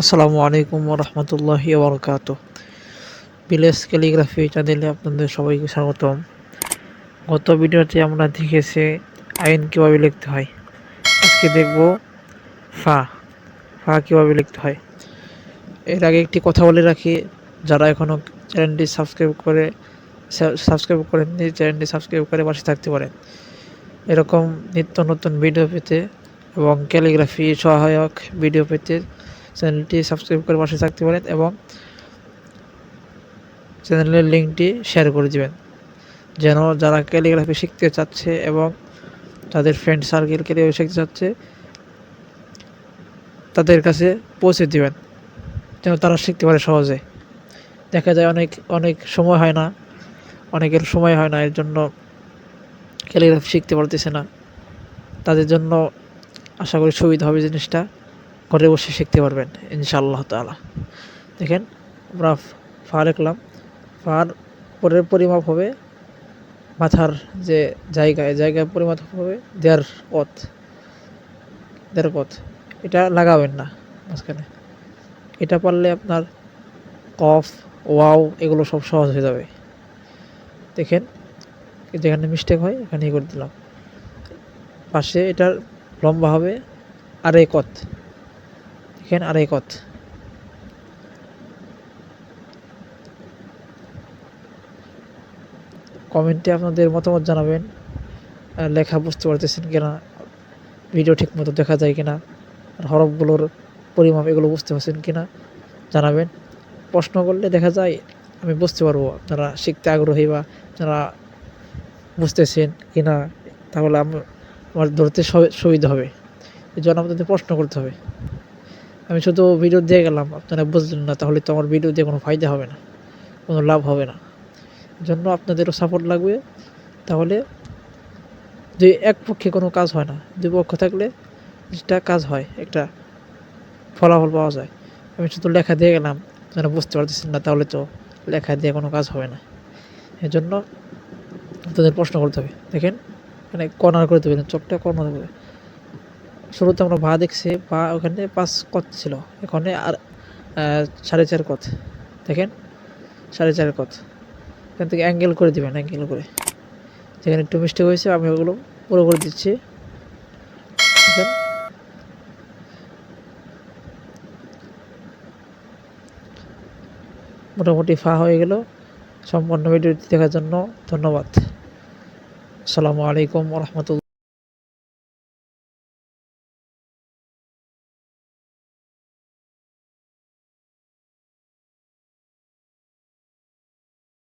আসসালামু আলাইকুম রহমতুল্লাহি বরকাত ভিলেজ ক্যালিগ্রাফি চ্যানেলে আপনাদের সবাইকে স্বাগতম। গত ভিডিওতে আমরা দেখেছি আইন কীভাবে লিখতে হয়। আজকে দেখব ফা ফা কীভাবে লিখতে হয়। এর আগে একটি কথা বলে রাখি, যারা এখনও চ্যানেলটি সাবস্ক্রাইব করে সাবস্ক্রাইব করেননি, চ্যানেলটি সাবস্ক্রাইব করে পাশে থাকতে পারেন। এরকম নিত্য নতুন ভিডিও পেতে এবং ক্যালিগ্রাফি সহায়ক ভিডিও পেতে চ্যানেলটি সাবস্ক্রাইব করে পাশে থাকতে পারেন এবং চ্যানেলের লিঙ্কটি শেয়ার করে দিবেন। যেন যারা ক্যালিগ্রাফি শিখতে চাচ্ছে এবং তাদের ফ্রেন্ড সার্কেল ক্যালিগ্রাফি শিখতে চাচ্ছে, তাদের কাছে পৌঁছে দিবেন। যেন তারা শিখতে পারে সহজে। দেখা যায় অনেক অনেক সময় হয় না, অনেকের সময় হয় না, এর জন্য ক্যালিগ্রাফি শিখতে পারতেছে না। তাদের জন্য আশা করি সুবিধা হবে জিনিসটা। ঘরে বসে শিখতে পারবেন, ইনশাআল্লাহ তালা দেখেন, আমরা ফা লিখলাম ফার পরের পরিমাপ হবে মাথার যে জায়গায় জায়গায় পরিমাপ হবে দেড় পথ। দেড় পথ। এটা লাগাবেন না মাঝখানে। এটা পারলে আপনার কফ, ওয়াও এগুলো সব সহজ হয়ে যাবে। দেখেন যেখানে মিস্টেক হয়, এখানেই করে দিলাম। পাশে এটার লম্বা হবে আড়াই কত দেখেন আড়াই কত? কমেন্টে আপনাদের মতামত জানাবেন। লেখা বুঝতে পারতেছেন কিনা? ভিডিও ঠিক মতো দেখা যায় কিনা? আর হরফগুলোর পরিমাপ এগুলো বুঝতে পারছেন কিনা? জানাবেন। প্রশ্ন করলে দেখা যায় আমি বুঝতে পারব আপনারা শিখতে আগ্রহী বা যারা বুঝতেছেন কিনা, তাহলে আমার ধরতে সুবিধা হবে। এই জন্য আপনাদের প্রশ্ন করতে হবে। আমি শুধু ভিডিও দিয়ে গেলাম, আপনারা বুঝলেন না, তাহলে তো আমার ভিডিও দিয়ে কোনো ফায়দা হবে না, কোনো লাভ হবে না। জন্য আপনাদেরও সাপোর্ট লাগবে, তাহলে দুই এক পক্ষে কোনো কাজ হয় না, দুই পক্ষ থাকলে যেটা কাজ হয়, একটা ফলাফল পাওয়া যায়। আমি শুধু লেখা দিয়ে গেলাম যেন বুঝতে পারতেছেন না, তাহলে তো লেখা দিয়ে কোনো কাজ হবে না। এই জন্য আপনাদের প্রশ্ন করতে হবে, দেখেন মানে কর্নার করে দেবেন, চোখটা কর্নার করে। শুরুতে আমরা ভা দেখছি, ভা ওখানে পাঁচ কত ছিল? এখানে আর সাড়ে চার কত? দেখেন, সাড়ে চার কত? এখান থেকে অ্যাঙ্গেল করে দেবেন অ্যাঙ্গেল করে। যেখানে একটু মিস্টেক হয়েছে, আমি ওগুলো পুরো করে দিচ্ছি। মোটামুটি ফা হয়ে গেল। সম্পূর্ণ ভিডিওটি দেখার জন্য ধন্যবাদ। আসসালামু আলাইকুম রহমতুল্লা